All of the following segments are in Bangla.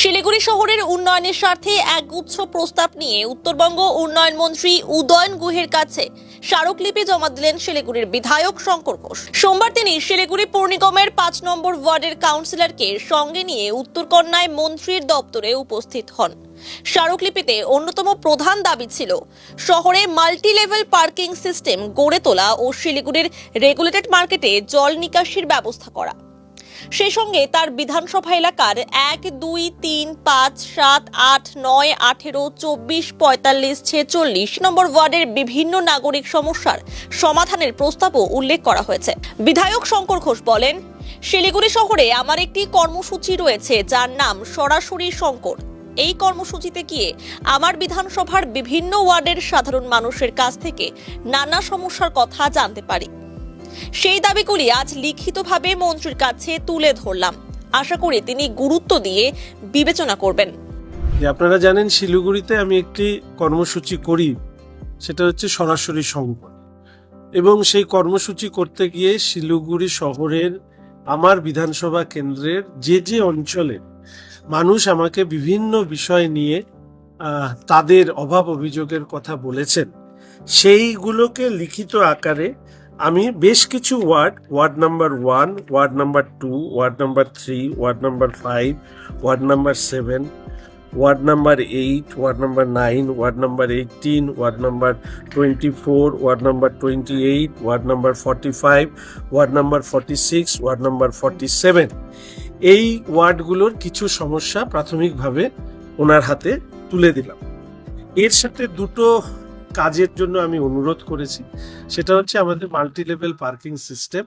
শিলিগুড়ি শহরের উন্নয়নের স্বার্থে একগুচ্ছ প্রস্তাব নিয়ে উত্তরবঙ্গ উন্নয়ন মন্ত্রী উদয়ন গুহের কাছে স্মারকলিপি জমা দিলেন শিলিগুড়ির বিধায়ক শঙ্কর ঘোষ। সোমবার তিনি শিলিগুড়ি পৌর নিগমের পাঁচ নম্বর ওয়ার্ডের কাউন্সিলরকে সঙ্গে নিয়ে উত্তরকন্যায় মন্ত্রীর দপ্তরে উপস্থিত হন। স্মারকলিপিতে অন্যতম প্রধান দাবি ছিল শহরে মাল্টি লেভেল পার্কিং সিস্টেম গড়ে তোলা ও শিলিগুড়ির রেগুলেটেড মার্কেটে জল নিকাশির ব্যবস্থা করা। সেই সঙ্গে তার বিধানসভা এলাকার এক, দুই, তিন, পাঁচ, সাত, আট, নয়, আঠেরো, চব্বিশ, পঁয়তাল্লিশ, ছেচল্লিশ নম্বর ওয়ার্ডের বিভিন্ন নাগরিক সমস্যার সমাধানের প্রস্তাবও উল্লেখ করা হয়েছে। বিধায়ক শঙ্কর ঘোষ বলেন, শিলিগুড়ি শহরে আমার একটি কর্মসূচি রয়েছে, যার নাম সরাসরি শঙ্কর এই কর্মসূচিতে গিয়ে আমার বিধানসভার বিভিন্ন ওয়ার্ডের সাধারণ মানুষের কাছ থেকে নানা সমস্যার কথা জানতে পারি। সেই দাবিগুলি আজ লিখিতভাবে মন্ত্রীর কাছে তুলে ধরলাম। আশা করি তিনি গুরুত্ব দিয়ে বিবেচনা করবেন। আপনারা জানেন, শিলিগুড়িতে আমি একটি কর্মসূচি করি, সেটা হচ্ছে সরাসরি সংকট। এবং সেই কর্মসূচি করতে গিয়ে শিলিগুড়ি শহরের আমার বিধানসভা কেন্দ্রের যে যে অঞ্চলে মানুষ আমাকে বিভিন্ন বিষয় নিয়ে তাদের অভাব অভিযোগের কথা বলেছেন, সেইগুলোকে লিখিত আকারে আমি বেশ কিছু word word number one word number two word number three word number five word number seven word number eight word number nine word number eighteen word number twenty four word number twenty eight word number forty five word number forty six word number forty seven এই ওয়ার্ডগুলোর কিছু সমস্যা প্রাথমিকভাবে ওনার হাতে তুলে দিলাম এর সাথে দুটো কাজের জন্য আমি অনুরোধ করেছি। সেটা হচ্ছে আমাদের multi level parking system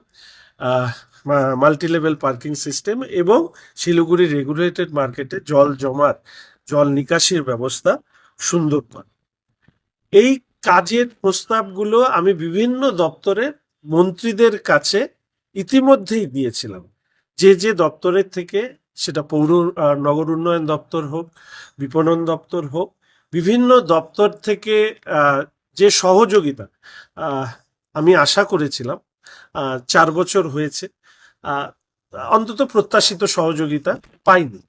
multi level parking system এবং শিলিগুড়ি রেগুলেটেড মার্কেটে জল জমার, জল নিকাশির ব্যবস্থা সুন্দর করা। এই কাজের প্রস্তাবগুলো আমি বিভিন্ন দপ্তরের মন্ত্রীদের কাছে ইতিমধ্যেই দিয়েছিলাম। যে যে দপ্তরের থেকে, সেটা পৌর নগর উন্নয়ন দপ্তর হোক, বিপণন দপ্তর হোক বিভিন্ন দপ্তর থেকে যে সহযোগিতা আমি আশা করেছিলাম চার বছর হয়েছে অন্তত প্রত্যাশিত সহযোগিতা পাইনি।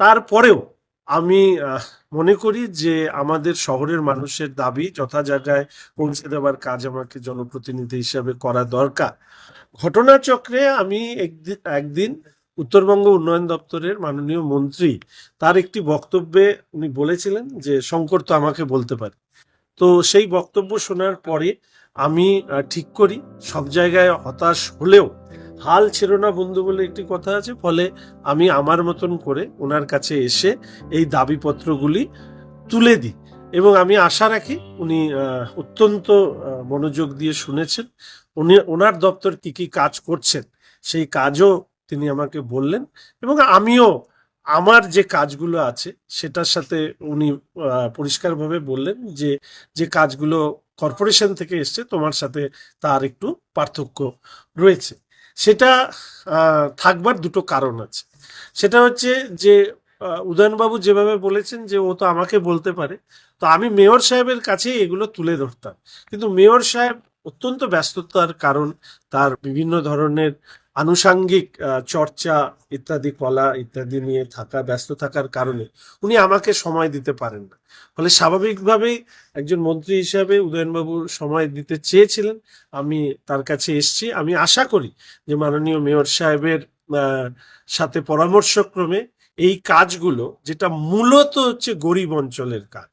তারপরেও আমি মনে করি যে আমাদের শহরের মানুষের দাবি যথা জায়গায় পৌঁছে দেওয়ার কাজ আমাকে জনপ্রতিনিধি হিসাবে করা দরকার। ঘটনাচক্রে আমি একদিন একদিন উত্তরবঙ্গ উন্নয়ন দপ্তরের মাননীয় মন্ত্রী, তার একটি বক্তব্যে উনি বলেছিলেন যে, শঙ্কর তো আমাকে বলতে পারে। তো সেই বক্তব্য শোনার পরে আমি ঠিক করি, সব জায়গায় হতাশ হলেও হাল ছেড়ো না বন্ধু বলে একটি কথা আছে, ফলে আমি আমার মতন করে ওনার কাছে এসে এই দাবিপত্রগুলি তুলে দিই। এবং আমি আশা রাখি উনি অত্যন্ত মনোযোগ দিয়ে শুনেছেন। উনি, ওনার দপ্তর কি কি কাজ করছেন, সেই কাজও তিনি আমাকে বললেন এবং আমিও আমার যে কাজগুলো আছে সেটার সাথে উনি পরিষ্কারভাবে বললেন যে যে কাজগুলো কর্পোরেশন থেকে এসছে তোমার সাথে তার একটু পার্থক্য রয়েছে। সেটা থাকবার দুটো কারণ আছে। সেটা হচ্ছে যে উদয়নবাবু যেভাবে বলেছেন যে, ও তো আমাকে বলতে পারে, তো আমি মেয়র সাহেবের কাছে এগুলো তুলে ধরতাম। কিন্তু মেয়র সাহেব অত্যন্ত ব্যস্ততার কারণ, তার বিভিন্ন ধরনের আনুষাঙ্গিক চর্চা ইত্যাদি, কলা ইত্যাদি নিয়ে থাকা, ব্যস্ত থাকার কারণে উনি আমাকে সময় দিতে পারেন না। ফলে স্বাভাবিকভাবেই একজন মন্ত্রী হিসাবে উদয়নবাবু সময় দিতে চেয়েছিলেন। আমি তার কাছে এসেছি। আমি আশা করি যে মাননীয় মেয়র সাহেবের সাথে পরামর্শক্রমে এই কাজগুলো, যেটা মূলত হচ্ছে গরিব অঞ্চলের কাজ।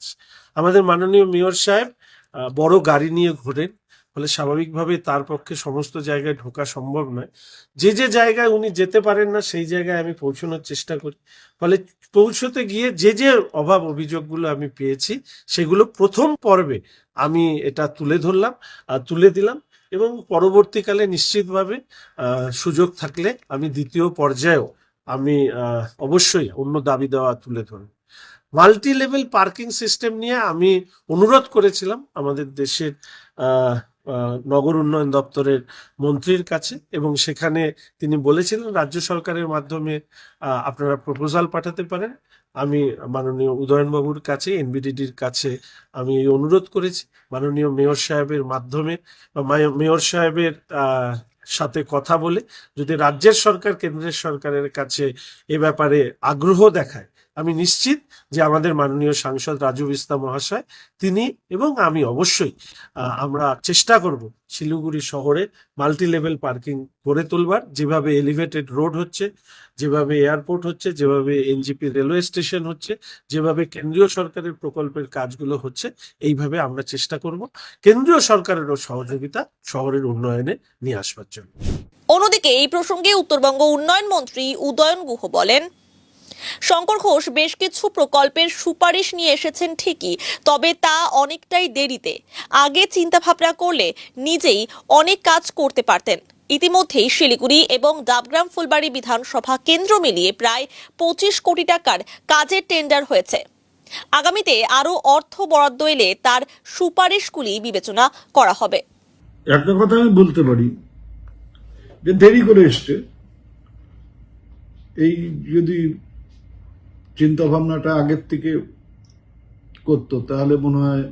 আমাদের মাননীয় মেয়র সাহেব বড় গাড়ি নিয়ে ঘোরেন। ফলে স্বাভাবিকভাবে তার পক্ষে সমস্ত জায়গায় ঢোকা সম্ভব নয়। যে যে জায়গায় উনি যেতে পারেন না, সেই জায়গায় আমি পৌঁছানোর চেষ্টা করি। ফলে পৌঁছতে গিয়ে যে যে অভাব অভিযোগগুলো আমি পেয়েছি, সেগুলো প্রথম পর্বে আমি এটা তুলে ধরলাম তুলে দিলাম এবং পরবর্তীকালে নিশ্চিতভাবে সুযোগ থাকলে আমি দ্বিতীয় পর্যায়েও আমি অবশ্যই অন্য দাবি দেওয়া তুলে ধরব। মাল্টি লেভেল পার্কিং সিস্টেম নিয়ে আমি অনুরোধ করেছিলাম আমাদের দেশের নগর উন্নয়ন দপ্তরের মন্ত্রীর কাছে এবং সেখানে তিনি বলেছিলেন, রাজ্য সরকারের মাধ্যমে আপনারা প্রপোজাল পাঠাতে পারেন। আমি মাননীয় উদয়নবাবুর কাছে, এনবিডিডির কাছে আমি অনুরোধ করেছি। মাননীয় মেয়র সাহেবের মাধ্যমে বা মেয়র সাহেবের সাথে কথা বলে যদি রাজ্যের সরকার, কেন্দ্রের সরকারের কাছে এ ব্যাপারে আগ্রহ দেখায় আমি নিশ্চিত যে আমাদের মাননীয় সাংসদ রাজু বিস্তা মহাশয়, তিনি এবং আমি অবশ্যই আমরা চেষ্টা করব শিলিগুড়ি শহরে মাল্টি লেভেল পার্কিং গড়ে তুলবার। যেভাবে এলিভেটেড রোড হচ্ছে, যেভাবে এয়ারপোর্ট হচ্ছে, যেভাবে এনজিপি রেলওয়ে স্টেশন হচ্ছে, যেভাবে কেন্দ্রীয় সরকারের প্রকল্পের কাজগুলো হচ্ছে, এইভাবে আমরা চেষ্টা করব কেন্দ্রীয় সরকারেরও সহযোগিতা শহরের উন্নয়নে নিয়ে আসবার জন্য। অন্যদিকে এই প্রসঙ্গে উত্তরবঙ্গ উন্নয়ন মন্ত্রী উদয়ন গুহ বলেন শঙ্কর ঘোষ বেশ কিছু প্রকল্পের সুপারিশ নিয়ে এসেছেন ঠিকই, তবে তা অনেকটাই দেরিতে। আগে চিন্তা ভাবনা করলে নিজেই অনেক কাজ করতে পারতেন। ইতিমধ্যেই শিলিগুড়ি এবং ডাবগ্রাম ফুলবাড়ি বিধানসভা কেন্দ্র মিলিয়ে প্রায় পঁচিশ কোটি টাকার কাজের টেন্ডার হয়েছে। আগামীতে আরও অর্থ বরাদ্দ এলে তার সুপারিশগুলি বিবেচনা করা হবে। একটা কথা আমি বলতে পারি, যে দেরি করে এসছে। এই যদি চিন্তা ভাবনাটা আগের থেকে করতো, তাহলে মনে হয়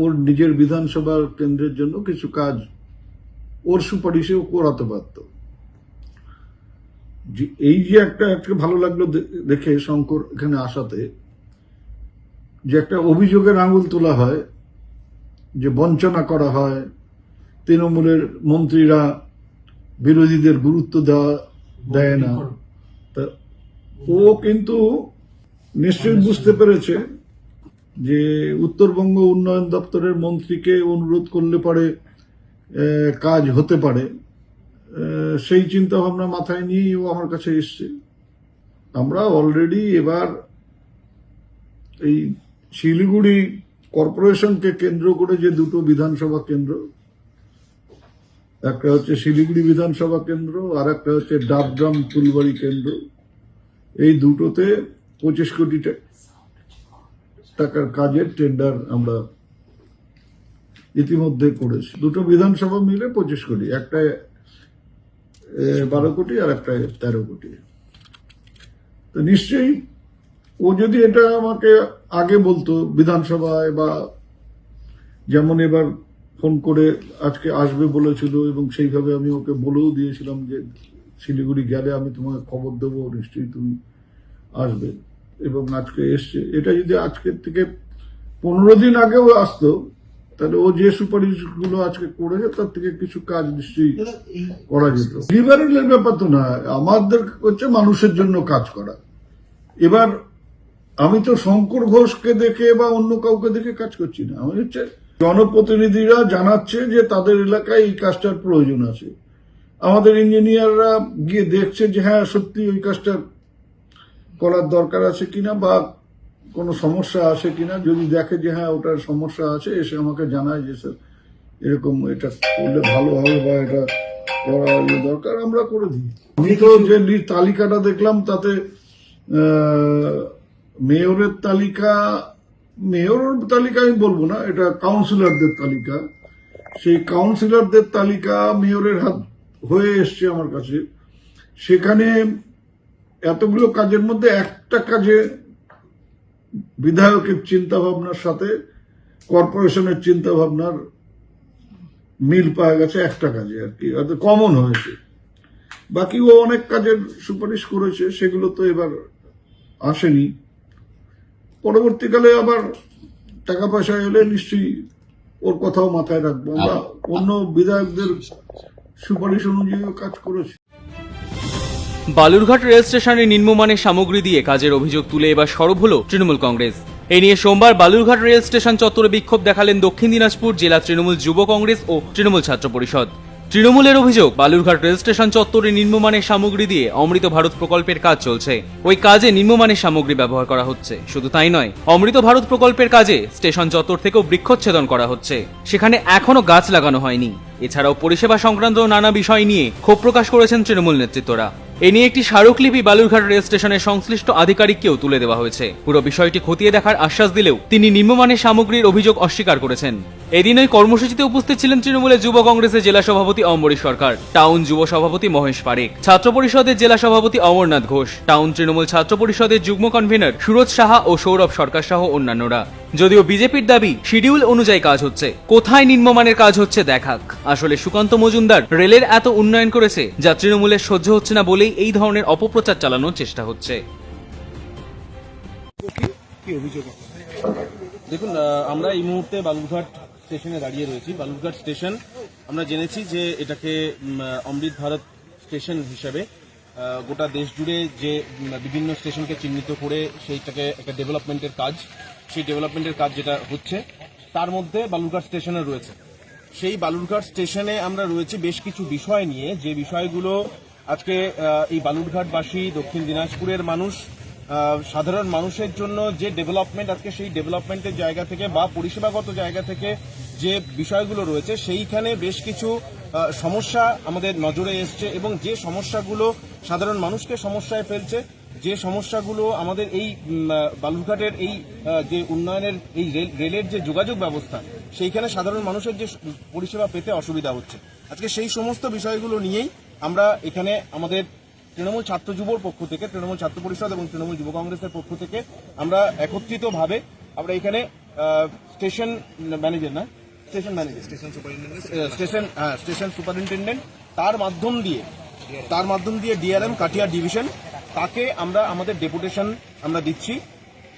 ওর নিজের বিধানসভার কেন্দ্রের জন্য কিছু কাজ ওর সুপারিশেও করাতে পারত। এই যে একটা একটা ভালো লাগল দেখে শঙ্কর এখানে আসাতে, যে একটা অভিযোগের আঙুল তোলা হয়, যে বঞ্চনা করা হয়, তৃণমূলের মন্ত্রীরা বিরোধীদের গুরুত্ব দেওয়া দেয় না। ও কিন্তু নিশ্চয়ই বুঝতে পেরেছে যে উত্তরবঙ্গ উন্নয়ন দপ্তরের মন্ত্রীকে অনুরোধ করলে পারে কাজ হতে পারে। সেই চিন্তা ভাবনা মাথায় নিয়েই ও আমার কাছে এসছে। আমরা অলরেডি এবার এই শিলিগুড়ি কর্পোরেশনকে কেন্দ্র করে যে দুটো বিধানসভা কেন্দ্র, একটা হচ্ছে শিলিগুড়ি বিধানসভা কেন্দ্র আর একটা হচ্ছে ডাবগ্রাম ফুলবাড়ি কেন্দ্র এই দুটোতে পঁচিশ কোটি টাকার কাজের টেন্ডার আমরা ইতিমধ্যে করেছি। দুটো বিধানসভা মিলে পঁচিশ কোটি, একটা বারো কোটি আর একটা তেরো কোটি। তো নিশ্চয়ই ও যদি এটা আমাকে আগে বলতো বিধানসভায় বা যেমন এবার ফোন করে আজকে আসবে বলেছিল এবং সেইভাবে আমি ওকে বলেও দিয়েছিলাম যে শিলিগুড়ি গেলে আমি তোমাকে খবর দেবো নিশ্চয়ই তুমি আসবে। এবং আজকে এসছে। এটা যদি আজকের থেকে পনেরো দিন আগেও আসতো তাহলে ও যে সুপারিশগুলো আজকে করেছে তার থেকে কিছু কাজ নিশ্চয়ই করা যেত। লিবারেলের ব্যাপার তো না আমাদের হচ্ছে মানুষের জন্য কাজ করা। এবার আমি তো শঙ্কর ঘোষকে দেখে বা অন্য কাউকে দেখে কাজ করছি না। আমি হচ্ছে জনপ্রতিনিধিরা জানাচ্ছে যে তাদের এলাকায় এই কাজটার প্রয়োজন আছে। আমাদের ইঞ্জিনিয়াররা গিয়ে দেখছে যে হ্যাঁ সত্যি ওই কাজটা করার দরকার আছে কিনা বা কোনো সমস্যা আছে কিনা। যদি দেখে যে হ্যাঁ ওটার সমস্যা আছে, এসে আমাকে জানায় যে, স্যার, এরকম এটা করলে ভালো হবে বা এটা করা ইয়ে দরকার, আমরা করে দিই। আমি তো যে তালিকাটা দেখলাম, তাতে মেয়রের তালিকা মেয়রের তালিকা আমি বলব না, এটা কাউন্সিলরদের তালিকা। সেই কাউন্সিলরদের তালিকা মেয়রের হাত হয়ে এসছে আমার কাছে। সেখানে এতগুলো কাজের মধ্যে একটা কাজে বিধায়কের চিন্তা ভাবনার সাথে কর্পোরেশনের চিন্তা ভাবনার মিল পাওয়া গেছে একটা কাজে আর কি কমন হয়েছে। বাকি ও অনেক কাজের সুপারিশ করেছে সেগুলো তো এবার আসেনি। পরবর্তীকালে আবার টাকা পয়সা এলে নিশ্চয়ই ওর কথাও মাথায় রাখব। আমরা অন্য বিধায়কদের সুপারিশ অনুযায়ীও কাজ করেছি। বালুরঘাট রেল স্টেশনে নিম্নমানের সামগ্রী দিয়ে কাজের অভিযোগ তুলে এবার সরব হল তৃণমূল কংগ্রেস। এ নিয়ে সোমবার বালুরঘাট রেল স্টেশন চত্বরে বিক্ষোভ দেখালেন দক্ষিণ দিনাজপুর জেলা তৃণমূল যুব কংগ্রেস ও তৃণমূল ছাত্র পরিষদ। তৃণমূলের অভিযোগ, বালুরঘাট রেল স্টেশন চত্বরে নিম্নমানের সামগ্রী দিয়ে অমৃত ভারত প্রকল্পের কাজ চলছে। ওই কাজে নিম্নমানের সামগ্রী ব্যবহার করা হচ্ছে। শুধু তাই নয়, অমৃত ভারত প্রকল্পের কাজে স্টেশন চত্বর থেকেও বৃক্ষচ্ছেদন করা হচ্ছে। সেখানে এখনও গাছ লাগানো হয়নি। এছাড়াও পরিষেবা সংক্রান্ত নানা বিষয় নিয়ে ক্ষোভ প্রকাশ করেছেন তৃণমূল নেতৃত্বরা। এ নিয়ে একটি স্মারকলিপি বালুরঘাট রেল স্টেশনের সংশ্লিষ্ট আধিকারিককেও তুলে দেওয়া হয়েছে। পুরো বিষয়টি খতিয়ে দেখার আশ্বাস দিলেও তিনি নিম্নমানের সামগ্রীর অভিযোগ অস্বীকার করেছেন। এদিন ওই কর্মসূচিতে উপস্থিত ছিলেন তৃণমূলের যুব কংগ্রেসের জেলা সভাপতি অম্বরীশ সরকার টাউন যুব সভাপতি মহেশ পারেখ ছাত্র পরিষদের জেলা সভাপতি অমরনাথ ঘোষ টাউন তৃণমূল ছাত্র পরিষদের যুগ্ম কনভেনর সুরজ সাহা ও সৌরভ সরকার সহ অন্যান্যরা। যদিও বিজেপির দাবি শিডিউল অনুযায়ী কাজ হচ্ছে। কোথায় নিম্নমানের কাজ হচ্ছে দেখাক। আসলে সুকান্ত মজুমদার রেলের এত উন্নয়ন করেছে যা তৃণমূলের সহ্য হচ্ছে না বলেই এই ধরনের অপপ্রচার চালানোর চেষ্টা হচ্ছে। দেখুন আমরা এই মুহূর্তে বালুরঘাট স্টেশনে দাঁড়িয়ে রয়েছি, বালুরঘাট স্টেশন। আমরা জেনেছি যে এটাকে অমৃত ভারত স্টেশন হিসাবে গোটা দেশ জুড়ে যে বিভিন্ন স্টেশনকে চিহ্নিত করে সেইটাকে একটা ডেভেলপমেন্টের কাজ, সেই ডেভেলপমেন্টের কাজ যেটা হচ্ছে, তার মধ্যে বালুরঘাট স্টেশনে রয়েছে। সেই বালুরঘাট স্টেশনে আমরা রয়েছি বেশ কিছু বিষয় নিয়ে, যে বিষয়গুলো আজকে এই বালুরঘাটবাসী, দক্ষিণ দিনাজপুরের মানুষ সাধারণ মানুষের জন্য যে ডেভেলপমেন্ট আজকে সেই ডেভেলপমেন্টের জায়গা থেকে বা পরিষেবাগত জায়গা থেকে যে বিষয়গুলো রয়েছে, সেইখানে বেশ কিছু সমস্যা আমাদের নজরে এসছে এবং যে সমস্যাগুলো সাধারণ মানুষকে সমস্যায় ফেলছে, যে সমস্যাগুলো আমাদের এই বালুরঘাটের এই যে উন্নয়নের এই রেল- রেলের যে যোগাযোগ ব্যবস্থা, সেইখানে সাধারণ মানুষের যে পরিষেবা পেতে অসুবিধা হচ্ছে। আজকে সেই সমস্ত বিষয়গুলো নিয়েই আমরা এখানে আমাদের তৃণমূল ছাত্র যুবর পক্ষ থেকে তৃণমূল ছাত্র পরিষদ এবং তৃণমূল যুব কংগ্রেসের পক্ষ থেকে আমরা একত্রিতভাবে আমরা এখানে স্টেশন ম্যানেজার না station manager. Station superintendent station হ্যাঁ স্টেশন সুপারিনটেন্ডেন্ট তার মাধ্যম দিয়ে তার মাধ্যম দিয়ে ডিআরএম কাটিয়ার ডিভিশন তাকে আমরা আমাদের ডেপুটেশন আমরা দিচ্ছি।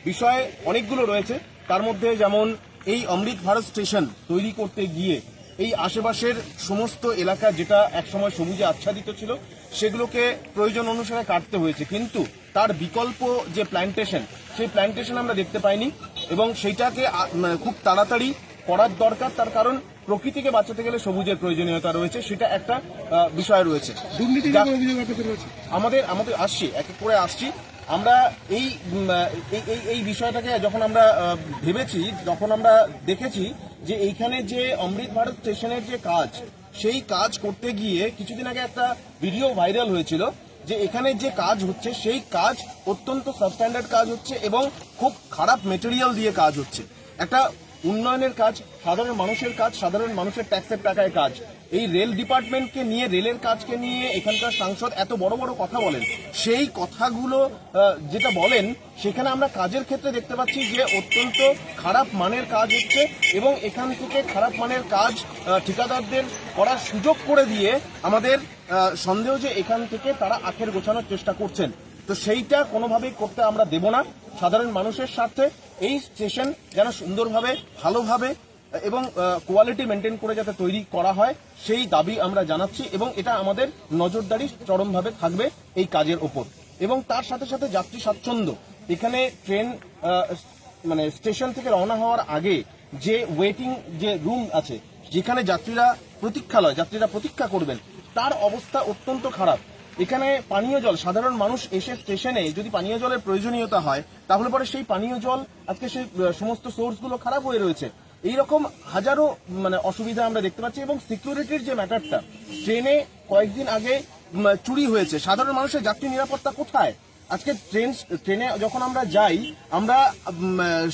বিষয় অনেকগুলো রয়েছে তার মধ্যে যেমন এই অমৃত ভারত স্টেশন তৈরি করতে গিয়ে এই আশেপাশের সমস্ত এলাকা যেটা একসময় সবুজে আচ্ছাদিত ছিল সেগুলোকে প্রয়োজন অনুসারে কাটতে হয়েছে। কিন্তু তার বিকল্প যে প্ল্যান্টেশন সেই প্ল্যান্টেশন আমরা দেখতে পাইনি এবং সেইটাকে খুব তাড়াতাড়ি করার দরকার। তার কারণ প্রকৃতিকে বাঁচাতে গেলে সবুজের প্রয়োজনীয়তা রয়েছে সেটা একটা বিষয় রয়েছে। আমাদের আমাদের আসছি এক এক করে আসছি। আমরা এই এই- এই এই বিষয়টাকে যখন আমরা ভেবেছি যখন আমরা দেখেছি যে এইখানে যে অমৃত ভারত স্টেশনের যে কাজ সেই কাজ করতে গিয়ে কিছুদিন আগে একটা ভিডিও ভাইরাল হয়েছিল যে এখানে যে কাজ হচ্ছে, সেই কাজ অত্যন্ত সাবস্ট্যান্ডার্ড কাজ হচ্ছে এবং খুব খারাপ মেটেরিয়াল দিয়ে কাজ হচ্ছে। একটা উন্নয়নের কাজ, সাধারণ মানুষের কাজ, সাধারণ মানুষের ট্যাক্সের টাকায় কাজ। এই রেল ডিপার্টমেন্টকে নিয়ে রেলের কাজকে নিয়ে এখানকার সাংসদ এত বড় বড় কথা বলেন, সেই কথাগুলো যেটা বলেন, সেখানে আমরা কাজের ক্ষেত্রে দেখতে পাচ্ছি যে অত্যন্ত খারাপ মানের কাজ হচ্ছে এবং এখান থেকে খারাপ মানের কাজ ঠিকাদারদের করার সুযোগ করে দিয়ে আমাদের সন্দেহ যে এখান থেকে তারা আখের গোছানোর চেষ্টা করছেন। তো সেইটা কোনোভাবেই করতে আমরা দেব না। সাধারণ মানুষের স্বার্থে এই স্টেশন যেন সুন্দরভাবে, ভালোভাবে, এবং কোয়ালিটি মেনটেন করে যাতে তৈরি করা হয়, সেই দাবি আমরা জানাচ্ছি এবং এটা আমাদের নজরদারি চরমভাবে থাকবে এই কাজের ওপর। এবং তার সাথে সাথে যাত্রী স্বাচ্ছন্দ্য। এখানে ট্রেন মানে স্টেশন থেকে রওনা হওয়ার আগে যে ওয়েটিং যে রুম আছে, যেখানে যাত্রীরা প্রতীক্ষালয়, যাত্রীরা প্রতীক্ষা করবেন, তার অবস্থা অত্যন্ত খারাপ। এখানে পানীয় জল, সাধারণ মানুষ এসে স্টেশনে যদি পানীয় জলের প্রয়োজনীয়তা হয়, তাহলে পরে সেই পানীয় জল, আজকে সেই সমস্ত সোর্সগুলো খারাপ হয়ে রয়েছে। এইরকম হাজারো মানে অসুবিধা আমরা দেখতে পাচ্ছি এবং সিকিউরিটির যে ম্যাটারটা ট্রেনে কয়েকদিন আগে চুরি হয়েছে। সাধারণ মানুষের যাত্রী নিরাপত্তা কোথায়? আজকে ট্রেন ট্রেনে যখন আমরা যাই, আমরা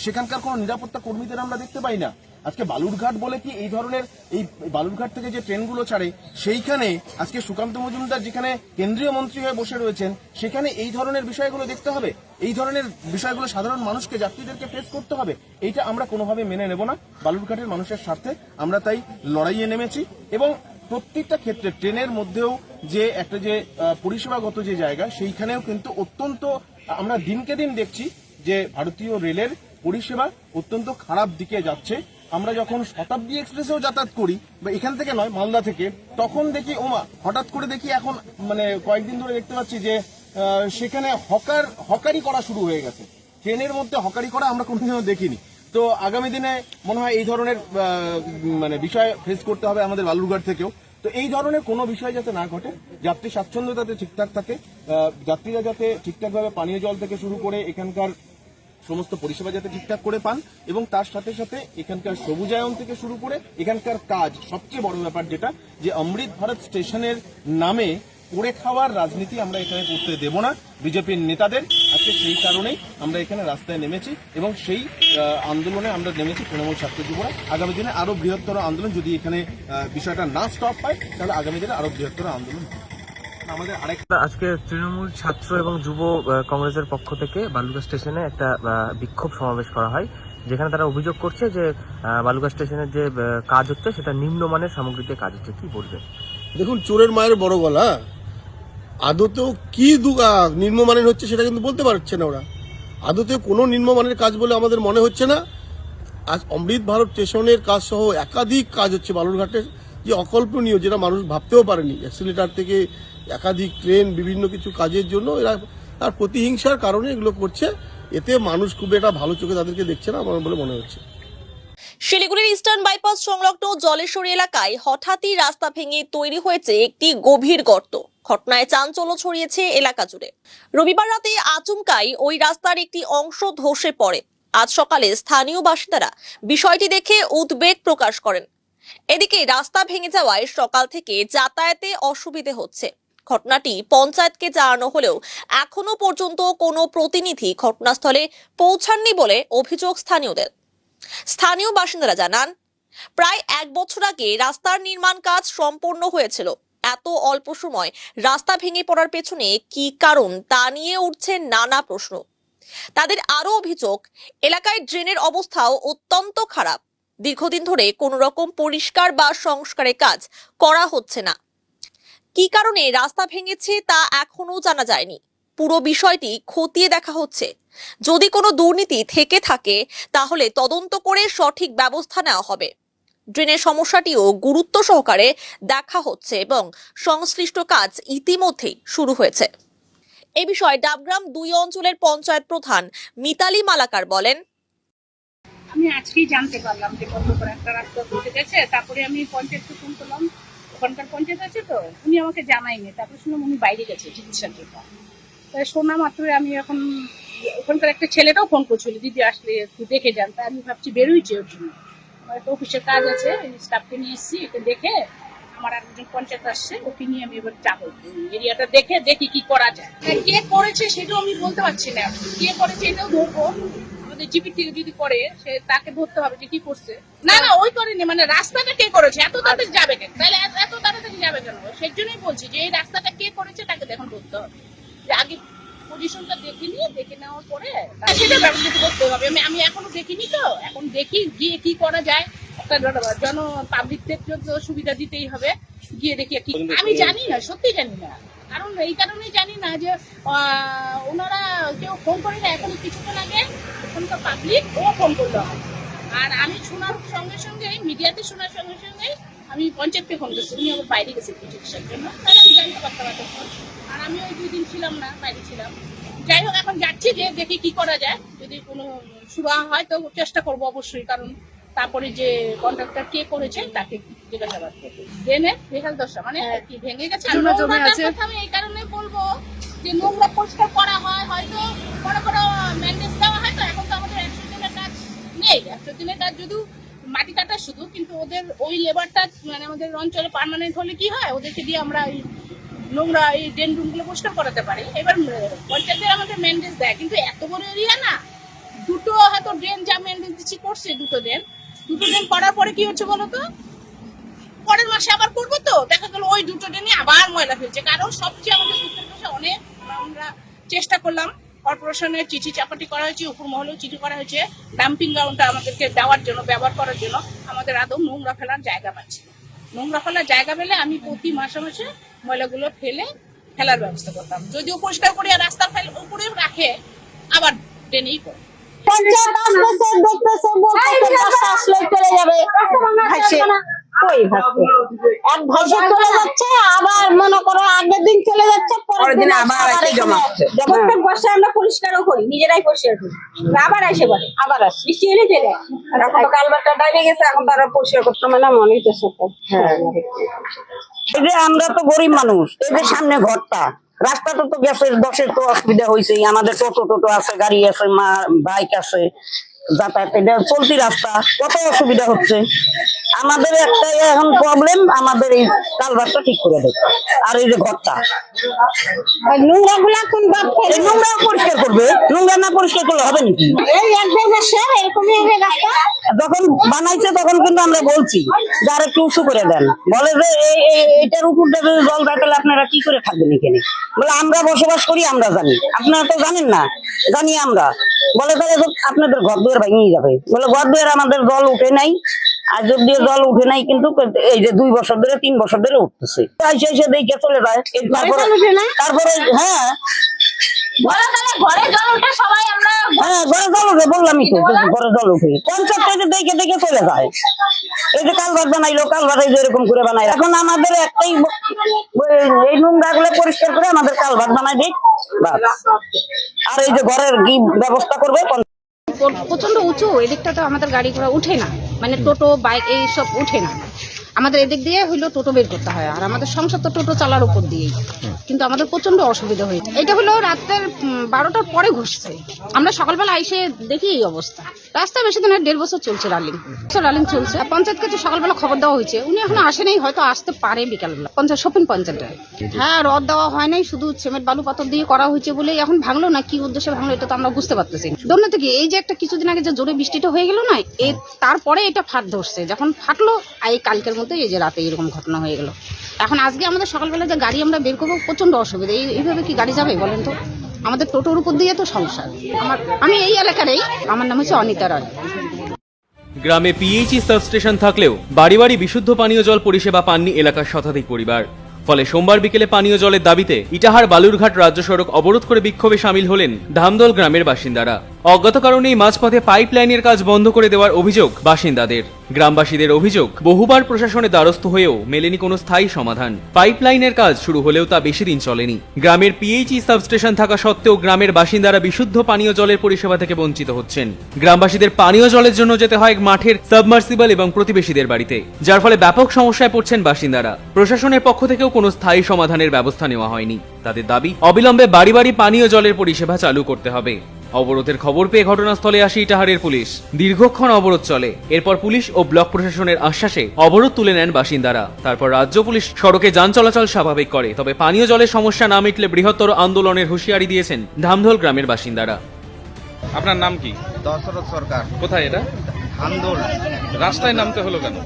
সেখানকার কোনো নিরাপত্তা কর্মীদের আমরা দেখতে পাই না। আজকে বালুরঘাট বলে কি এই ধরনের এই বালুরঘাট থেকে যে ট্রেনগুলো ছাড়ে, সেইখানে আজকে সুকান্ত মজুমদার যেখানে কেন্দ্রীয় মন্ত্রী হয়ে বসে রয়েছেন, সেখানে এই ধরনের বিষয়গুলো দেখতে হবে। এই ধরনের বিষয়গুলো সাধারণ মানুষকে, যাত্রীদেরকে ফেস করতে হবে। এইটা আমরা কোনোভাবে মেনে নেব না। বালুরঘাটের মানুষের স্বার্থে আমরা তাই লড়াইয়ে নেমেছি এবং প্রত্যেকটা ক্ষেত্রে ট্রেনের মধ্যেও যে একটা যে পরিষেবাগত যে জায়গা, সেইখানেও কিন্তু অত্যন্ত, আমরা দিনকে দিন দেখছি যে ভারতীয় রেলের পরিষেবা অত্যন্ত খারাপ দিকে যাচ্ছে। আমরা যখন শতাব্দী এক্সপ্রেসেও যাতায়াত করি, বা এখান থেকে নয়, মালদা থেকে, তখন দেখি, ওমা, হঠাৎ করে দেখি এখন মানে কয়েকদিন ধরে দেখতে পাচ্ছি যে সেখানে হকার, হকারি করা শুরু হয়ে গেছে। ট্রেনের মধ্যে হকারি করা আমরা কোনোদিনও দেখিনি। তো আগামী দিনে মনে হয় এই ধরনের মানে বিষয় ফেস করতে হবে আমাদের বালুরঘাট থেকেও। তো এই ধরনের কোনো বিষয় যাতে না ঘটে, যাত্রী স্বাচ্ছন্দ্য যাতে ঠিকঠাক থাকে যাত্রীরা যাতে ঠিকঠাকভাবে পানীয় জল থেকে শুরু করে এখানকার সমস্ত পরিষেবা যাতে ঠিকঠাক করে পান এবং তার সাথে সাথে এখানকার সবুজায়ন থেকে শুরু করে এখানকার কাজ সবচেয়ে বড় ব্যাপার যেটা, যে অমৃত ভারত স্টেশনের নামে পড়ে খাওয়ার রাজনীতি আমরা এখানে করতে দেব না, বিজেপির নেতাদের আজকে সেই কারণেই আমরা এখানে রাস্তায় নেমেছি এবং সেই আন্দোলনে আমরা নেমেছি তৃণমূল ছাত্র যুবরা আগামী দিনে আরও বৃহত্তর আন্দোলন যদি এখানে বিষয়টা না স্টপ পায় তাহলে আগামী দিনে আরও বৃহত্তর আন্দোলন। আমাদের আরেকটা আজকে তৃণমূল ছাত্র এবং যুব কংগ্রেসের পক্ষ থেকে বালুকা স্টেশনে একটা বিক্ষোভ সমাবেশ করা হয় যেখানে তারা অভিযোগ করছে যে বালুকা স্টেশনের যে কাজ হচ্ছে সেটা নিম্নমানের সামগ্রীতে কাজ হচ্ছে কি বলবেন দেখুন চোরের মায়ের বড় গলা। আদতেও কি দু- নিম্নমানের হচ্ছে সেটা কিন্তু বলতে পারছে না ওরা। আদতে কোনো নিম্নমানের কাজ বলে আমাদের মনে হচ্ছে না। আজ অমৃত ভারত স্টেশনের কাজ সহ একাধিক কাজ হচ্ছে বালুরঘাটের যে অকল্পনীয় যেটা মানুষ ভাবতেও পারেনি। অ্যাক্সিলেটার থেকে একাধিক ট্রেন, বিভিন্ন কিছু কাজের জন্য এরা তার প্রতিহিংসার কারণে এগুলো করছে। এতে মানুষ খুব একটা ভালো চোখে তাদেরকে দেখছে না, আমার বলে মনে হচ্ছে। শিলিগুড়ির ইস্টার্ন বাইপাস সংলগ্ন জলেশ্বরী এলাকায় হঠাৎই রাস্তা ভেঙে তৈরি হয়েছে একটি গভীর গর্ত। ঘটনায় চাঞ্চল্য ছড়িয়েছে এলাকা জুড়ে। রবিবার রাতে আচমকাই ওই রাস্তার একটি অংশ ধসে পড়ে। আজ সকালে স্থানীয় বাসিন্দারা বিষয়টি দেখে উদ্বেগ প্রকাশ করেন। এদিকে রাস্তা ভেঙে যাওয়ায় সকাল থেকে যাতায়াতে অসুবিধে হচ্ছে। ঘটনাটি পঞ্চায়েতকে জানানো হলেও এখনও পর্যন্ত কোনো প্রতিনিধি ঘটনাস্থলে পৌঁছাননি বলে অভিযোগ স্থানীয়দের। স্থানীয় বাসিন্দারা জানান, প্রায় এক বছর আগে রাস্তার নির্মাণ কাজ সম্পন্ন হয়েছিল। এত অল্প সময় রাস্তা ভেঙে পড়ার পেছনে কি কারণ তা নিয়ে উঠছে নানা প্রশ্ন। তাদের আরও অভিযোগ, এলাকায় ড্রেনের অবস্থাও অত্যন্ত খারাপ। দীর্ঘদিন ধরে কোনো রকম পরিষ্কার বা সংস্কারের কাজ করা হচ্ছে না। কি কারণে রাস্তা ভেঙেছে তা এখনও জানা যায়নি। পুরো বিষয়টি খতিয়ে দেখা হচ্ছে। যদি কোনো দুর্নীতি থেকে থাকে, তাহলে তদন্ত করে সঠিক ব্যবস্থা নেওয়া হবে। ড্রেনের সমস্যাটিও গুরুত্ব সহকারে দেখা হচ্ছে এবং সংশ্লিষ্ট কাজ ইতিমধ্যেই শুরু হয়েছে। এ বিষয়ে ডাবগ্রাম দুই অঞ্চলের পঞ্চায়েত প্রধান মিতালি মালাকার বলেন, আমি আজকেই জানতে পারলাম যে কত করে একটা রাস্তা ঢুকে গেছে। তারপরে আমি পঞ্চায়েতকে ফোন করলাম ওখানকার পঞ্চায়েত আছে তো, উনি আমাকে জানায়নি। তারপরে শুনলাম উনি বাইরে গেছে, চিকিৎসার জন্য। তাই শোনা মাত্রই আমি এখন ওখানকার একটা ছেলেটাও ফোন করছিল, দিদি আসলে একটু দেখে যান। তাই আমি ভাবছি বেরোইছি ওর জন্য। আমার একটা অফিসের কাজ আছে স্টাফকে নিয়ে এসেছি একে দেখে আমার আর একজন পঞ্চায়েত আসছে, ওকে নিয়ে আমি এবার যাব। এরিয়াটা দেখে, দেখি কি করা যায়। কে করেছে সেটাও আমি বলতে পারছি না। কে করেছে এটাও ধরবো। আমাদের জিপি থেকে যদি করে সে তাকে ধরতে হবে যে কি করছে। না না ওই করেনি মানে রাস্তাটা কে করেছে? এত তাড়াতাড়ি যাবে কেন তাহলে এত- তাড়াতাড়ি যাবে কেন? সেই জন্যই বলছি যে এই রাস্তাটা কে করেছে তাকে দেখুন ধরতে হবে। যে আগে পজিশনটা দেখে নিয়ে দেখে নেওয়ার পরে সেটা ব্যবস্থা করতে হবে। আমি আমি এখনও দেখিনি তো। এখন দেখি গিয়ে কি করা যায়। একটা জন- পাবলিকদের তো সুবিধা দিতেই হবে। গিয়ে দেখি কি আমি জানি না সত্যি জানি না। কারণ এই কারণেই জানি না যে ওনারা কেউ ফোন করে না এখন কিছুক্ষণ আগে এখন তো পাবলিক ও ফোন করল। আর আমি শোনার সঙ্গে সঙ্গে মিডিয়াতে শোনার সঙ্গে সঙ্গে আমি পঞ্চায়েতকে ফোন করছি উনি আমার বাইরে গেছে চিকিৎসার জন্য তাহলে আমি জানতে এতক্ষণ। আর আমি ওই দুই দিন ছিলাম না, বাইরে ছিলাম যাই হোক, এখন যাচ্ছি যে দেখি কি করা যায় যদি কোনো সুরাহা হয় তো চেষ্টা করব অবশ্যই, কারণ তারপরে যে কন্ট্রাক্টর কে করেছে তাকে জিজ্ঞাসাবাদ করব। ড্রেনের বেহাল দশা মানে কি ভেঙে গেছে? আমি এই কারণে বলব যে নোংরা পরিষ্কার করা হয় হয়তো বড় বড় ম্যান্ডেজ দেওয়া হয় তো এখন তো আমাদের একশো দিনের কাজ নেই। একশো দিনের কাজ যদিও মাটি কাটা শুধু কিন্তু ওদের ওই লেবারটা মানে আমাদের অঞ্চলে পার্মানেন্ট হলে কি হয়? ওদেরকে দিয়ে আমরা ওই নোংরা এই ড্রেন রুমগুলো পরিষ্কার করাতে পারি। এবার পঞ্চায়েতের আমাদের মেনটেন্স দেয় কিন্তু এত বড় এরিয়া না। দুটো হয়তো ড্রেন যা মেনটেন্স দিচ্ছি করছে দুটো ড্রেন দুটো ড্রেন করার পরে কি হচ্ছে বলো তো? পরের মাসে আবার করব তো? দেখা গেল ওই দুটো ড্রেনে আবার ময়লা ফেলছে। কারণ সবচেয়ে আমাদের দুঃখের বিষয়, অনেক আমরা চেষ্টা করলাম। কর্পোরেশনের চিঠি চাপাটি করা হয়েছে, উপর মহলেও চিঠি করা হয়েছে। ডাম্পিং গ্রাউন্ডটা আমাদেরকে দেওয়ার জন্য, ব্যবহার করার জন্য আমাদের আদৌ নোংরা ফেলার জায়গা পাচ্ছি। নোংরা ফেলার জায়গা পেলে আমি প্রতি মাসে মাসে ময়লাগুলো ফেলে ফেলার ব্যবস্থা করতাম। যদিও পরিষ্কার করিয়া রাস্তা ফেল উপরে রাখে, আবার ড্রেনেই করে। পঞ্চায়েত আসতেছে দেখতেছে বলতেছে বর্ষা আসলে চলে যাবে। ভাইসে কই ভাসছে এক ভাইসে চলে যাচ্ছে আবার মনে করো আগের দিন চলে যাচ্ছে পরের দিন আবার এসে জমা প্রত্যেক বর্ষে আমরা পরিষ্কারও করি নিজেরাই পরিষ্কার করি। আবার আসে বলে আবার আসে। বৃষ্টি এলে চলে আসে। এখন তো কালবারটা গেছে এখন তারা পরিষ্কার করতে মানে মনে হইতেছে হ্যাঁ। এই যে আমরা তো গরিব মানুষ এই যে সামনে ঘরটা রাস্তাটা তো গেছে দশের তো অসুবিধা হয়েছে আমাদের টোটো টোটো আছে, গাড়ি আছে, মা, বাইক আছে। যাতায়াত এটা চলতি রাস্তা কত অসুবিধা হচ্ছে? আমাদের একটা এখন প্রবলেম আমাদের এই কালভারটা ঠিক করে দেবে। আর এই যে ঘরটা। নোংরা গুলা কোন পরিষ্কার করবে। নোংরা না পরিষ্কার করলে হবে নাকি? যখন বানাইছে তখন কিন্তু আমরা বলছি যে আর একটু উঁচু করে দেন। বলে যে এই এই- এইটার উপর যদি জল দেয় তাহলে আপনারা কি করে থাকবেন এখানে? বলে আমরা বসবাস করি আমরা জানি। আপনারা তো জানেন না জানি আমরা। বলে তাহলে আপনাদের ঘর দুয়ার ভেঙে যাবে। বলে দুয়ার আমাদের জল উঠে নাই আর যদি জল উঠে নাই কিন্তু এই যে দুই বছর ধরে তিন বছর ধরে উঠতেছে। এসে এসে দেখে চলে যায়। তারপরে তারপরে হ্যাঁ। জল উঠে সবাই আমরা হ্যাঁ ঘরে জল উঠে বললামই তো ঘরে জল উঠে। পঞ্চায়েত দেখে দেখে চলে যায়। এই যে কালভার বানাইলো কালভার এই যে এরকম করে বানাই এখন আমাদের একটাই এই নোংরা গুলো পরিষ্কার করে আমাদের কালভার বানাই দিক বাস। আর এই যে ঘরের কি ব্যবস্থা করবে? প্রচণ্ড উঁচু, এদিকটা তো আমাদের গাড়ি ঘোড়া উঠে না। মানে টোটো, বাইক এই সব উঠে না। আমাদের এদিক দিয়ে হইল টোটো বের করতে হয়, আর আমাদের সংসার তো টোটো চালার উপর দিয়েই। কিন্তু আমাদের প্রচণ্ড অসুবিধা হয়েছে এটা হলো রাতের বারোটার পরে ঘুরছে আমরা সকালবেলা এসে দেখি এই অবস্থা। রাস্তা বেশি দিন দেড় বছর চলছে রালিং। রালিং চলছে। পঞ্চায়েতকে তো সকালবেলা খবর দেওয়া হয়েছে, উনি এখন আসেনি হয়তো আসতে পারে বিকালবেলা। পঞ্চায়েত, শপিং পঞ্চায়েতে। হ্যাঁ রদ দেওয়া হয় নাই, শুধু সিমেন্ট, বালু, পাথর দিয়ে করা হয়েছে বলে এখন ভাঙলো না, কি উদ্দেশ্যে ভাঙলো এটা তো আমরা বুঝতে পারতেছি না। দোলনা থেকে এই যে একটা কিছুদিন আগে যে জোরে বৃষ্টিটা হয়ে গেল না, এ, তারপরে এটা ফাট ধরছে। যখন ফাটলো এই কালকের মধ্যে এই যে রাতে এরকম ঘটনা হয়ে গেল। এখন আজকে আমাদের সকালবেলা যে গাড়ি আমরা বের করব প্রচণ্ড অসুবিধা। এই এইভাবে কি গাড়ি যাবে বলেন তো? আমাদের টোটোর উপর দিয়ে তো সংসার। আমার আমি এই এলাকারই আমার নাম হচ্ছে অনিতা রায়। গ্রামে পিএইচই সাবস্টেশন থাকলেও বাড়ি বাড়ি বিশুদ্ধ পানীয় জল পরিষেবা পাননি এলাকার শতাধিক পরিবার। ফলে সোমবার বিকেলে পানীয় জলের দাবিতে ইটাহার বালুরঘাট রাজ্য সড়ক অবরোধ করে বিক্ষোভে সামিল হলেন ধামদল গ্রামের বাসিন্দারা। অজ্ঞাত কারণেই মাঝপথে পাইপ লাইনের কাজ বন্ধ করে দেওয়ার অভিযোগ বাসিন্দাদের। গ্রামবাসীদের অভিযোগ, বহুবার প্রশাসনের দ্বারস্থ হয়েও মেলেনি কোনো স্থায়ী সমাধান। পাইপ লাইনের কাজ শুরু হলেও তা বেশি দিন চলেনি। গ্রামের পিএইচই সাবস্টেশন থাকা সত্ত্বেও গ্রামের বাসিন্দারা বিশুদ্ধ পানীয় জলের পরিষেবা থেকে বঞ্চিত হচ্ছেন। গ্রামবাসীদের পানীয় জলের জন্য যেতে হয় মাঠের সাবমার্সিবল এবং প্রতিবেশীদের বাড়িতে, যার ফলে ব্যাপক সমস্যায় পড়ছেন বাসিন্দারা। প্রশাসনের পক্ষ থেকেও কোনো স্থায়ী সমাধানের ব্যবস্থা নেওয়া হয়নি। তাদের দাবি, অবিলম্বে বাড়ি বাড়ি পানীয় জলের পরিষেবা চালু করতে হবে। অবরোধের খবর পেয়ে ঘটনাস্থলে আসে ইটাহারের পুলিশ। দীর্ঘক্ষণ অবরোধ চলে। এরপর পুলিশ ও ব্লক প্রশাসনের আশ্বাসে অবরোধ তুলে নেন বাসিন্দারা। তারপর রাজ্য পুলিশ সড়কে যান চলাচল স্বাভাবিক করে। তবে পানীয় জলের সমস্যা না মিটলে বৃহত্তর আন্দোলনের হুঁশিয়ারি দিয়েছেন ধামধল গ্রামের বাসিন্দারা। আপনার নাম কি? দশরথ সরকার। কোথায় এটা? আন্দোল রাস্তায় নামতে হলো কেন?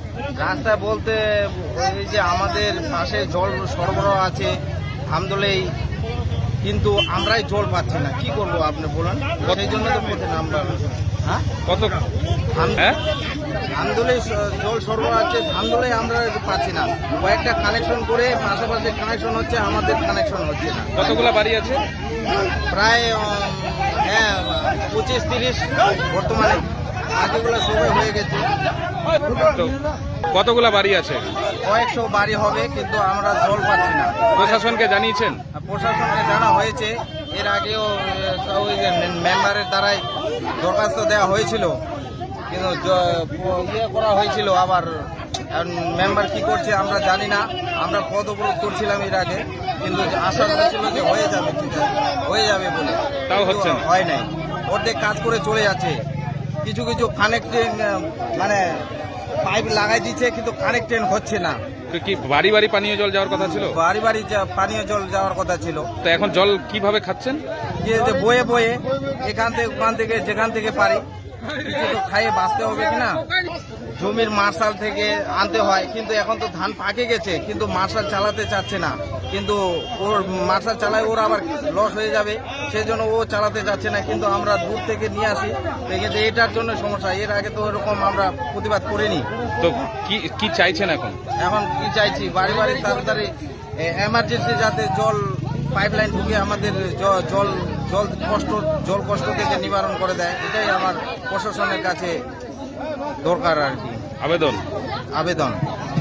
রাস্তায় বলতে এই যে আমাদের পাশে জল সরবরাহ আছে আমদলেই কিন্তু আমরাই জল পাচ্ছি না। কি করব আপনি বলুন? সেই জন্য তো পথে নামলাম হ্যাঁ? কত? আম- হ্যাঁ? জল সরবরাহ আছে। আমদলে আমরা পাচ্ছি না। কয়েকটা কানেকশন করে পাশাপাশি কানেকশন হচ্ছে আমাদের কানেকশন হচ্ছে না। কতগুলা বাড়ি আছে? প্রায় হ্যাঁ পঁচিশ তিরিশ বর্তমানে। হয়ে কতগুলা বাড়ি আছে? কয়েকশো বাড়ি হবে কিন্তু আমরা জল পাচ্ছি না। প্রশাসনকে জানিয়েছেন? প্রশাসনকে জানা হয়েছে এর আগেও ওই যে মেম্বারের দ্বারাই দরখাস্ত দেওয়া হয়েছিল। কিন্তু ইয়ে করা হয়েছিল আবার মেম্বার কি করছে আমরা জানি না। আমরা পদ অবরোধ করছিলাম এর আগে কিন্তু আশা করছিল যে হয়ে যাবে হয়ে যাবে বলে। তাও হচ্ছে হয় নাই। অর্ধেক কাজ করে চলে যাচ্ছে। কিছু কিছু কানেক্টিং মানে পাইপ লাগাই দিচ্ছে কিন্তু কানেক্টেন হচ্ছে না। কি বাড়ি বাড়ি পানীয় জল যাওয়ার কথা ছিল? বাড়ি বাড়ি পানীয় জল যাওয়ার কথা ছিল। তো এখন জল কীভাবে খাচ্ছেন? যে যে বয়ে বয়ে এখান থেকে ওখান থেকে যেখান থেকে পারি। কিছু তো খাইয়ে বাঁচতে হবে কিনা জমির মার্শাল থেকে আনতে হয় কিন্তু এখন তো ধান পাকে গেছে কিন্তু মার্শাল চালাতে চাচ্ছে না। কিন্তু ওর মার্শাল চালায় ওর আবার লস হয়ে যাবে সেই জন্য ও চালাতে চাচ্ছে না কিন্তু আমরা দূর থেকে নিয়ে আসি। কিন্তু এটার জন্য সমস্যা এর আগে তো এরকম আমরা প্রতিবাদ করিনি। তো কি কি চাইছেন এখন? এখন কি চাইছি? বাড়ি বাড়ি তাড়াতাড়ি এমার্জেন্সি যাতে জল পাইপলাইন ঢুকে আমাদের জল জল কষ্ট জল কষ্ট থেকে নিবারণ করে দেয় এটাই আমার প্রশাসনের কাছে দরকার আর কি। আবেদন? আবেদন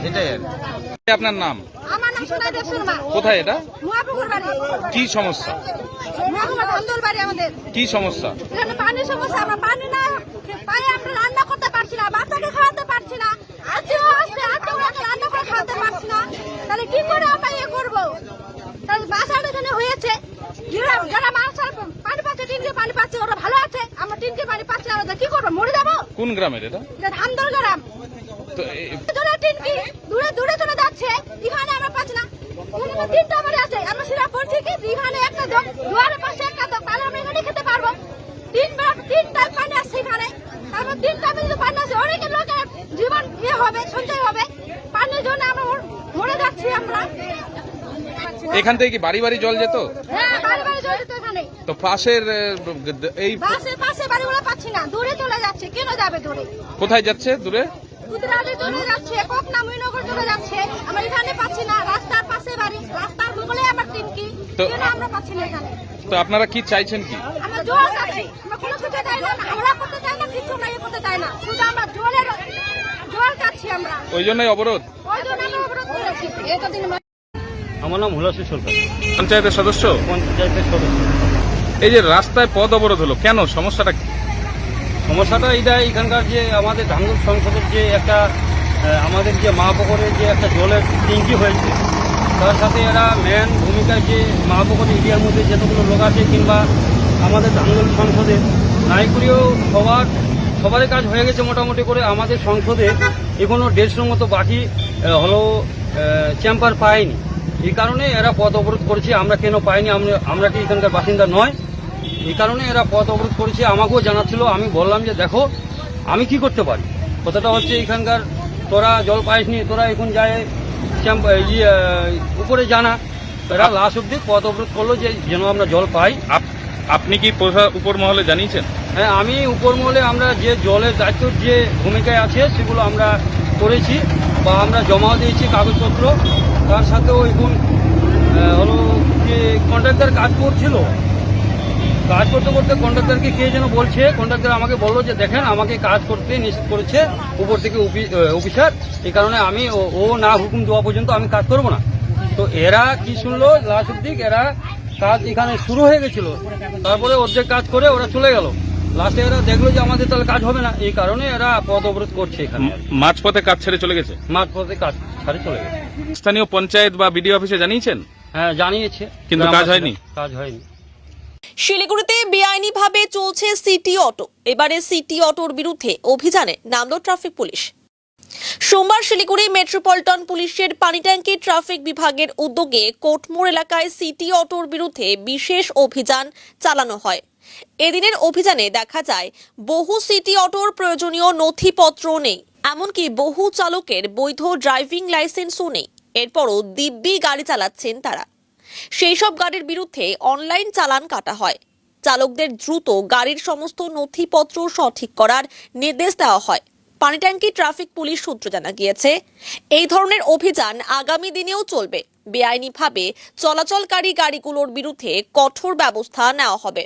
এটাই আর কি। আপনার নাম? কোথায় এটা? কি সমস্যা? কি সমস্যা? পানি সমস্যা আমরা পানি না পায়ে আমরা রান্না করতে পারছি না বাচ্চাকে খাওয়াতে পারছি না রান্না করে খাওয়াতে পারছি না তাহলে কি করে আমরা ইয়ে করব তাহলে বাসাটা এখানে হয়েছে যারা যারা মার্শাল পানি পাচ্ছে টিনকে পানি পাচ্ছে ওরা ভালো আছে আমরা টিনকে পানি পাচ্ছি না আমরা কি করব মরে যাব কোন গ্রামের এটা? গ্রাম। তো এ- দূরে টিনকি দূরে দূরে চলে যাচ্ছে। এখানে আমরা পাচ্ছি না। এখানে তিনটা বাড়ি আছে। আমরা সেটা বলছি কি এখানে একটা দ- দুয়ারের পাশে একটা দোকান আমরা এখানে খেতে পারব। তিনটা পানি আসছে এখানে। তারপর তিনটা যদি পানি আসে অনেক লোকের জীবন ইয়ে হবে সঞ্চয় হবে। পানির জন্য আমরা মরে যাচ্ছি আমরা। এখান থেকে কি বাড়ি বাড়ি জল যেত? হ্যাঁ বাড়ি বাড়ি এখানে এখানে তো পাশের এই বাসের পাশে বাড়িগুলো পাচ্ছি না। দূরে চলে যাচ্ছে। কেন যাবে দূরে? কোথায় যাচ্ছে দূরে? গুজরাটে চলে যাচ্ছে কোকনা মহিনগর চলে যাচ্ছে। আমরা এখানে পাচ্ছি না। রাস্তার পাশে বাড়ি। রাস্তার ভূগোলে আমার টিমকি তো- কেন আমরা পাচ্ছি না এখানে? তো আপনারা কি চাইছেন কি? আমরা জোর চাচ্ছি। আমরা কোনো কিছু চাই না। আমরা করতে চাই না কিছু ইয়ে করতে চাই না। শুধু আমরা জোরের জোর চাচ্ছি আমরা। ওই জন্যই অবরোধ? ওই জন্য আমরা অবরোধ করেছি। এতদিন আমার নাম হুলাসি সরকার। পঞ্চায়েতের সদস্য? পঞ্চায়েতের সদস্য। এই যে রাস্তায় পদ অবরোধ হলো, কেন? সমস্যাটা কি? সমস্যাটা এটা এখানকার যে আমাদের ধানগুল সংসদের যে একটা আমাদের যে মহাপুকুরের যে একটা জলের ট্যাঙ্কি হয়েছে, তার সাথে এরা মেন ভূমিকায় যে মহাপুকুর এরিয়ার মধ্যে যতগুলো লোক আছে কিংবা আমাদের ধানগুল সংসদে নাইকুরিও সবার, সবারই কাজ হয়ে গেছে মোটামুটি করে। আমাদের সংসদে এখনও দেড়শোর মতো বাকি হলো চেম্বার পায়নি। এই কারণে এরা পথ অবরোধ করেছে, আমরা কেন পাইনি? আমরা আমরা কি এখানকার বাসিন্দা নয়? এই কারণে এরা পথ অবরোধ করেছে আমাকেও জানাচ্ছিল আমি বললাম যে দেখো আমি কি করতে পারি? কথাটা হচ্ছে এখানকার তোরা জল পাইসনি তোরা এখন যায় উপরে জানা। এরা লাস্ট অব্দি পথ অবরোধ করল যে যেন আমরা জল পাই। আপ- আপনি কি উপর মহলে জানিয়েছেন? হ্যাঁ আমি উপর মহলে আমরা যে জলের দায়িত্বর যে ভূমিকায় আছে সেগুলো আমরা করেছি বা আমরা জমা দিয়েছি কাগজপত্র। তার সাথেও এখন হলো যে কন্ট্রাক্টর কাজ করছিল কাজ করতে করতে কন্ট্রাক্টরকে কে যেন বলছে কন্ট্রাক্টর আমাকে বলল যে দেখেন আমাকে কাজ করতে নিষেধ করেছে উপর থেকে অফি- অফিসার। এই কারণে আমি ও- না হুকুম দেওয়া পর্যন্ত আমি কাজ করব না। তো এরা কি শুনলো? লাস্ট অব্দিক এরা কাজ এখানে শুরু হয়ে গেছিল। তারপরে অর্ধেক কাজ করে ওরা চলে গেল। লাস্টে এরা দেখল যে আমাদের তাহলে কাজ হবে না। এই কারণে এরা পথ অবরোধ করছে এখানে। মাঝপথে কাজ ছেড়ে চলে গেছে? মাঠ পথে কাজ ছাড়ে চলে গেছে। স্থানীয় পঞ্চায়েত বা বিডিও অফিসে জানিয়েছেন? হ্যাঁ জানিয়েছে। কিন্তু কাজ হয়নি? কাজ হয়নি। শিলিগুড়িতে বেআইনিভাবে চলছে সিটি অটো। এবারে সিটি অটোর বিরুদ্ধে অভিযানে নামল ট্রাফিক পুলিশ। সোমবার শিলিগুড়ি মেট্রোপলিটন পুলিশের পানিট্যাঙ্কি ট্রাফিক বিভাগের উদ্যোগে কোটমোড় এলাকায় সিটি অটোর বিরুদ্ধে বিশেষ অভিযান চালানো হয়। এদিনের অভিযানে দেখা যায়, বহু সিটি অটোর প্রয়োজনীয় নথিপত্র নেই, এমনকি বহু চালকের বৈধ ড্রাইভিং লাইসেন্সও নেই। এরপরও দিব্যি গাড়ি চালাচ্ছেন তারা। সেই সব গাড়ির বিরুদ্ধে অনলাইন চালান কাটা হয়। চালকদের দ্রুত গাড়ির সমস্ত নথিপত্র সঠিক করার নির্দেশ দেওয়া হয়। পানিট্যাঙ্কি ট্রাফিক পুলিশ সূত্র জানা গিয়েছে, এই ধরনের অভিযান আগামী দিনেও চলবে। বেআইনিভাবে চলাচলকারী গাড়িগুলোর বিরুদ্ধে কঠোর ব্যবস্থা নেওয়া হবে।